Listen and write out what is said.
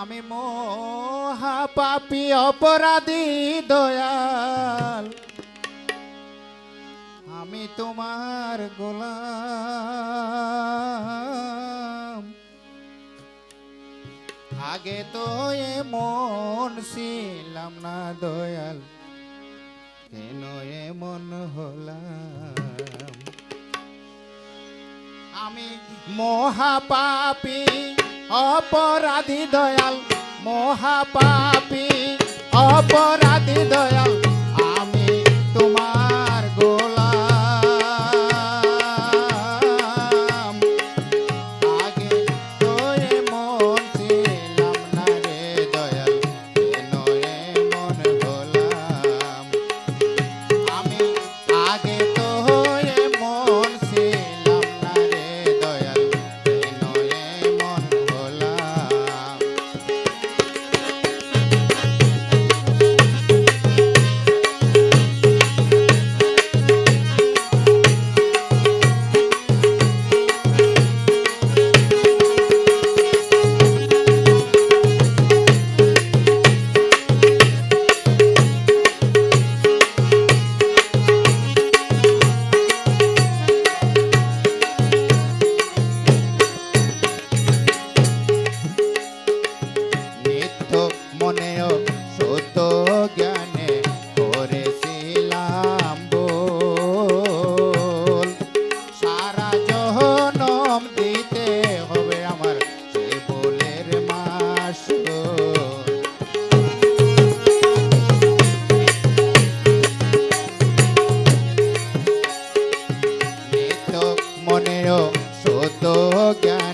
আমি মোহা পাপি অপরাধী দয়াল। আমি তোমার গোলাম। আগে তো এ মন ছিলাম না দয়াল, কেন মন হলাম? আমি মহাপাপী অপরাধী দয়াল মহাপাপী অপরাধী দয়াল। માયો શોધો જ્ઞાન